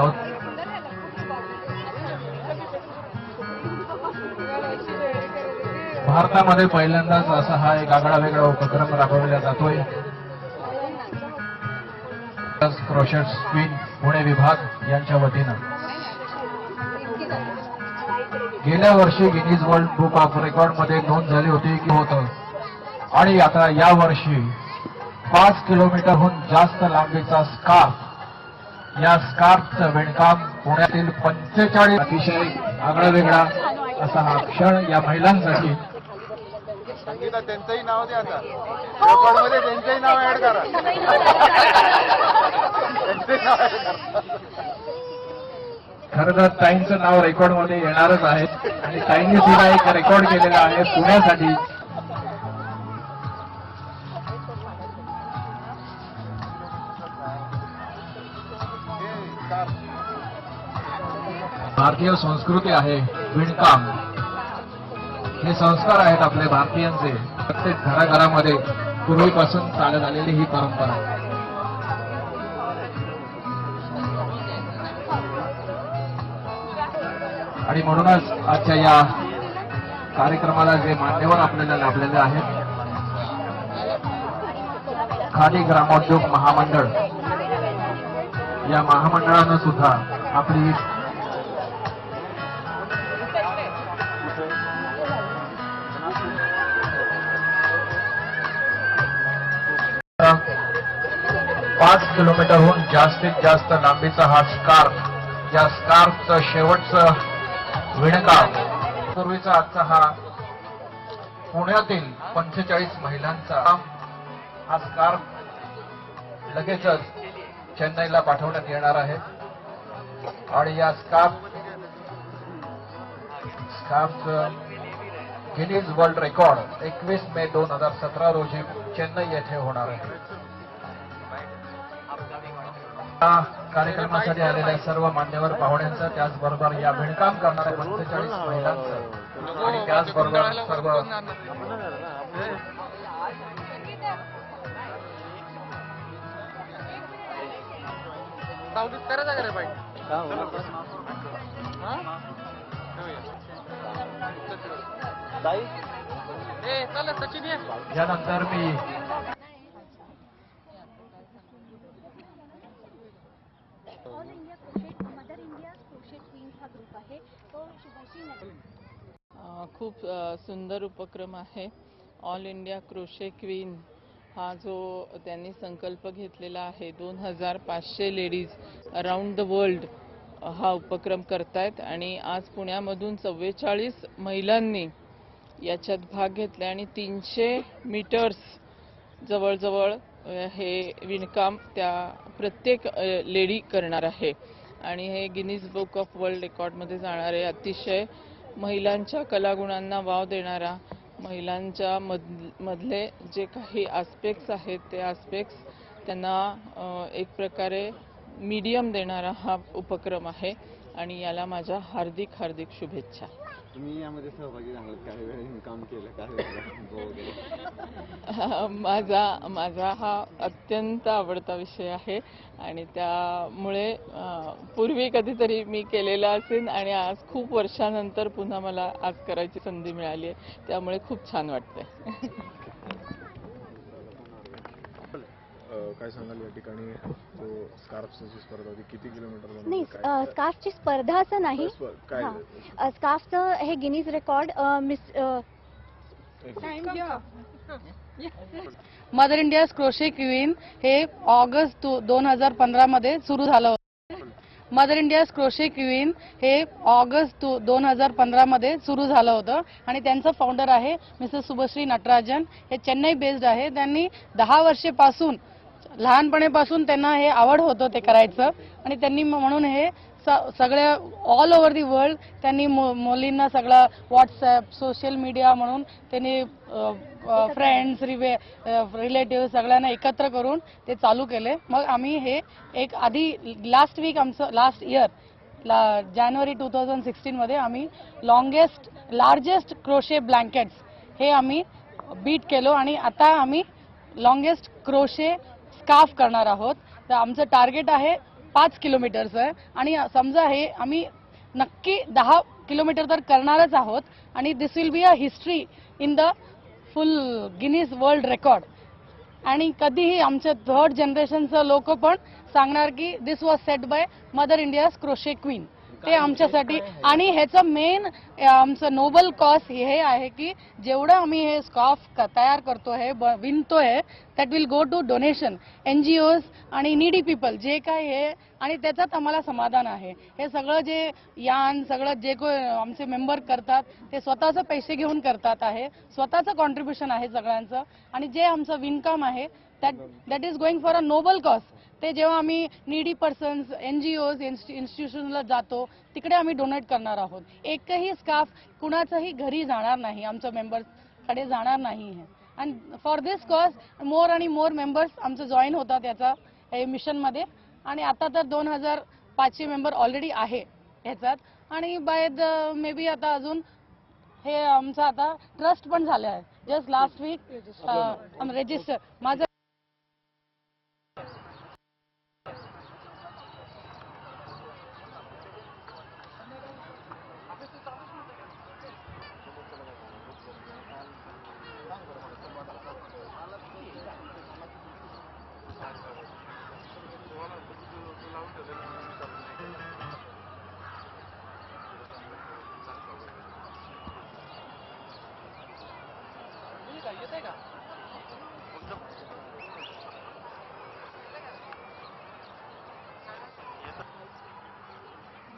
करत आहोत. भारतामध्ये पहिल्यांदाच असा हा एक आगळा वेगळा उपक्रम राबवला जातोय. क्रोशेट स्पिन पुणे विभाग यांच्या वतीनं. गेल्या वर्षी गिनीज वर्ल्ड बुक ऑफ रेकॉर्डमध्ये नोंद झाली होती की होतं. आणि आता या वर्षी पाच किलोमीटरहून जास्त लांबीचा स्कार्फ या स्कार्फचं विणकाम पुण्यातील पंचेचाळीस अतिशय आगळा वेगळा असा हा क्षण या महिलांसाठी. संगीता त्यांचंही नाव द्या आता. त्यांचंही नाव ऍड करा. खरं तर ताईंचं नाव रेकॉर्डमध्ये येणारच आहे आणि ताईंनी सुद्धा एक रेकॉर्ड केलेला आहे पुण्यासाठी. भारतीय संस्कृती आहे विणकाम. हे संस्कार आहेत आपले भारतीयांचे. प्रत्येक घराघरामध्ये पूर्वीपासून चालत आलेली ही परंपरा. आणि म्हणूनच आजच्या या कार्यक्रमाला जे मान्यवर आपल्याला लाभलेले आहेत खादी ग्रामोद्योग महामंडळ. या महामंडळानं सुद्धा आपली पाच किलोमीटरहून जास्तीत जास्त लांबीचा हा स्कार्फ या स्कार्फचं शेवटचं विणकाम पूर्वीचा आजचा हा पुण्यातील पंचेचाळीस महिलांचा हा स्कार्फ लगेचच चेन्नईला पाठवण्यात येणार आहे. आणि या स्कार्फ स्कार्फचं गिनीज वर्ल्ड रेकॉर्ड एकवीस मे दोन हजार सतरा रोजी चेन्नई येथे होणार आहे. या कार्यक्रमासाठी आलेल्या सर्व मान्यवर पाहुण्यांचं त्याचबरोबर या विणकाम करणाऱ्या पंचेचाळीस महिलांचं आणि त्याचबरोबर सर्व हा? यानंतर मी All India Crochet Mother Queens हा ग्रुप आहे. तो नगर. खूप सुंदर उपक्रम आहे. ऑल इंडिया क्रोशे क्वीन हा जो त्यांनी संकल्प घेतलेला आहे. दोन हजार पाचशे लेडीज अराउंड द वर्ल्ड हा उपक्रम करतायत आणि आज पुण्यामधून चव्वेचाळीस महिलांनी याच्यात भाग घेतला आणि तीनशे मीटर्स जवळजवळ हे विणकाम त्या प्रत्येक लेडी करणार आहे. आणि हे गिनीज बुक ऑफ वर्ल्ड रेकॉर्डमध्ये जाणारे अतिशय महिलांच्या कलागुणांना वाव देणारा महिलांच्या मध मधले जे काही आस्पेक्ट्स आहेत ते आस्पेक्ट्स त्यांना एक प्रकारे मीडियम देणारा हा उपक्रम आहे. आणि याला माझ्या हार्दिक हार्दिक शुभेच्छा. तुम्ही यामध्ये सहभागी झालात काही वेळ काम केलं काही माझा माझा हा अत्यंत आवडता विषय आहे आणि त्यामुळे पूर्वी कधीतरी मी केलेला असेल आणि आज खूप वर्षानंतर पुन्हा मला आज करायची संधी मिळाली आहे. त्यामुळे खूप छान वाटतंय. काय सांगाल या ठिकाणी? जो स्कार्फची स्पर्धा होती किती किलोमीटर नाही स्कार्फची स्पर्धा असं नाही. हा. स्कार्फचं हे Guinness record Miss Mother India crochet queen हे ऑगस्ट दोन हजार पंधरा मध्ये सुरू झालं होतं. मदर इंडिया क्रोशे क्वीन हे ऑगस्ट दोन हजार पंधरा मध्ये सुरू झालं होतं. आणि त्यांचं फाउंडर आहे मिसेस शुभश्री नटराजन हे चेन्नई बेस्ड आहे. त्यांनी दहा वर्षेपासून लहानपणीपासून त्यांना हे आवड होतं ते करायचं. आणि त्यांनी म्हणून हे स- सगळ्या ऑल ओव्हर दी वर्ल्ड त्यांनी मु- मुलींना सगळं व्हॉट्सॲप सोशल मीडिया म्हणून त्यांनी फ्रेंड्स रिवे रिलेटिव्ह सगळ्यांना एकत्र करून ते चालू केले. मग आम्ही हे एक आधी लास्ट वीक आमचं लास्ट इयर ला जानेवारी टू थाउजंड सिक्स्टीनमध्ये आम्ही लॉंगेस्ट लार्जेस्ट क्रोशे ब्लँकेट्स हे आम्ही बीट केलो. आणि आता आम्ही लॉंगेस्ट क्रोशे स्काफ करणार आहोत. तर आमचं टार्गेट आहे पाच किलोमीटरचं आहे. आणि समजा हे आम्ही नक्की दहा किलोमीटर तर करणारच आहोत. आणि this will be a history in the full Guinness World Record आणि कधीही आमच्या थर्ड जनरेशनचं लोक पण सांगणार की this was set by Mother India's crochet queen ते आमच्यासाठी. आणि ह्याचं मेन आमचं नोबल कॉज हे आहे की जेवढं आम्ही हे स्कॉफ तयार करतो ब- विणतोय that will go to donation N G Os आणि नीडी पीपल जे काय हे आणि त्याच्यात आम्हाला समाधान आहे. हे सगळं जे यान सगळं जे को आमचे मेंबर करतात ते स्वतःचे पैसे घेऊन करतात आहे. स्वतःचं कॉन्ट्रीब्युशन आहे सगळ्यांचं. आणि जे आमचं विनकम आहे that that is going for a noble cause ते जेव्हा आम्ही needy persons N G Os इन्स्टिट्यूशनला जातो तिकडे आम्ही डोनेट करणार आहोत. एकही स्काफ कुणाच्याही घरी जाणार नाही आमच्या मेंबर्सकडे जाणार नाही आहे and for this cause more आणि मोर मेंबर्स आमचं जॉईन होतात याचा मिशनमध्ये आणि आता तर दोन हजार पाचशे मेंबर ऑलरेडी आहे ह्याच्यात. आणि बाय द मे बी आता अजून हे आमचं आता ट्रस्ट पण झालं आहे. जस्ट लास्ट वीक रजिस्टर माझं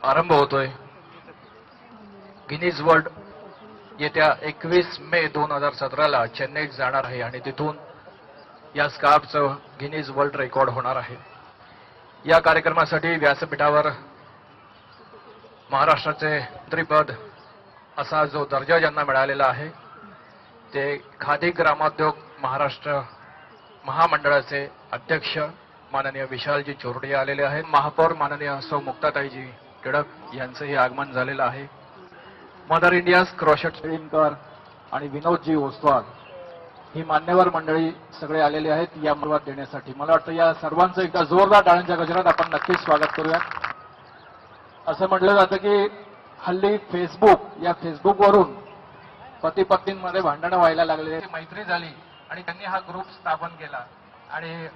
आरंभ होतोय. गिनीज वर्ल्ड येत्या एकवीस मे दोन हजार सतराला चेन्नईत जाणार आहे आणि तिथून या स्कार्फचं गिनीज वर्ल्ड रेकॉर्ड होणार आहे. या कार्यक्रमासाठी व्यासपीठावर महाराष्ट्राचे त्रिपद असा जो दर्जा ज्यांना मिळालेला आहे ते खादी ग्रामोद्योग महाराष्ट्र महामंडळाचे अध्यक्ष माननीय विशालजी चोरडे आलेले आहेत. महापौर माननीय सौ मुक्ताताईजी टिळक यांचंही आगमन झालेलं आहे. मदर इंडियाज क्रोशट श्रींकर आणि विनोदजी ओसवाल ही मान्यवर मंडळी सगळे आलेले आहेत. या मुलात देण्यासाठी मला वाटतं या सर्वांचं एकदा जोरदार टाळ्यांच्या गजरात आपण नक्कीच स्वागत करूया असं म्हटलं जातं की हल्ली फेसबुक या फेसबुकवरून पती पत्नींमध्ये भांडणं व्हायला लागले मैत्री झाली आणि त्यांनी हा ग्रुप स्थापन केला. आणि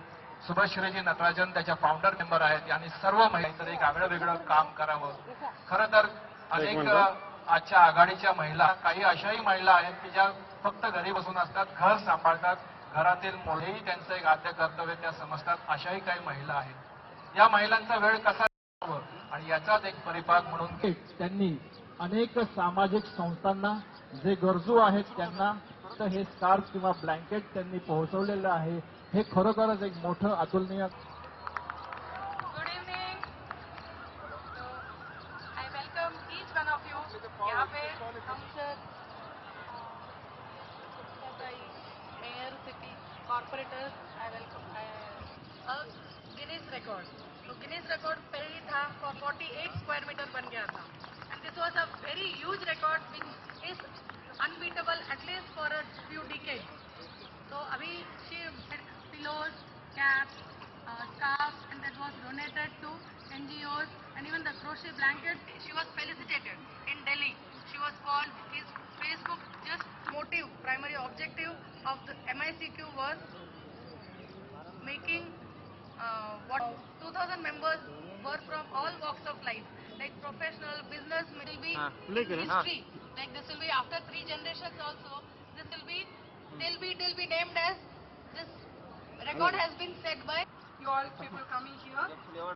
सुभाश्रीजी नटराजन त्याच्या फाउंडर मेंबर आहेत. आणि सर्व महिला एक आगळं वेगळं काम करावं. खरं तर अनेक आजच्या आघाडीच्या महिला काही अशाही महिला आहेत की ज्या फक्त घरी बसून असतात घर सांभाळतात. घरातील मुळेही त्यांचं एक आद्य कर्तव्य त्या समजतात. अशाही काही महिला आहेत. या महिलांचा वेळ कसा आणि याचाच एक परिपाक म्हणून त्यांनी अनेक सामाजिक संस्थांना जे गरजू आहेत त्यांना तर हे स्कार्फ किंवा ब्लँकेट त्यांनी पोहोचवलेलं आहे. हे खरोखरच एक मोठं अतुलनीय good welcome each one of you यहाँ city corporators I welcome Guinness record तो गिनीज रिकॉर्ड पहले ही था फॉर 48 स्क्वायर मीटर बन गया था. And this was a very huge record which unbeatable at least for a few decades. So Abhi, she had pillows, caps, uh, scarves and that was donated to NGOs and even the crochet blankets. She was felicitated in Delhi. She was called his Facebook just motive, primary objective of the MICQ was making uh, what 2000 members were from all walks of life like professional, business, maybe, ah, history. Ah. Like this will be after three generations also. This will be they'll be they'll be named as this record has been set by you all people coming here.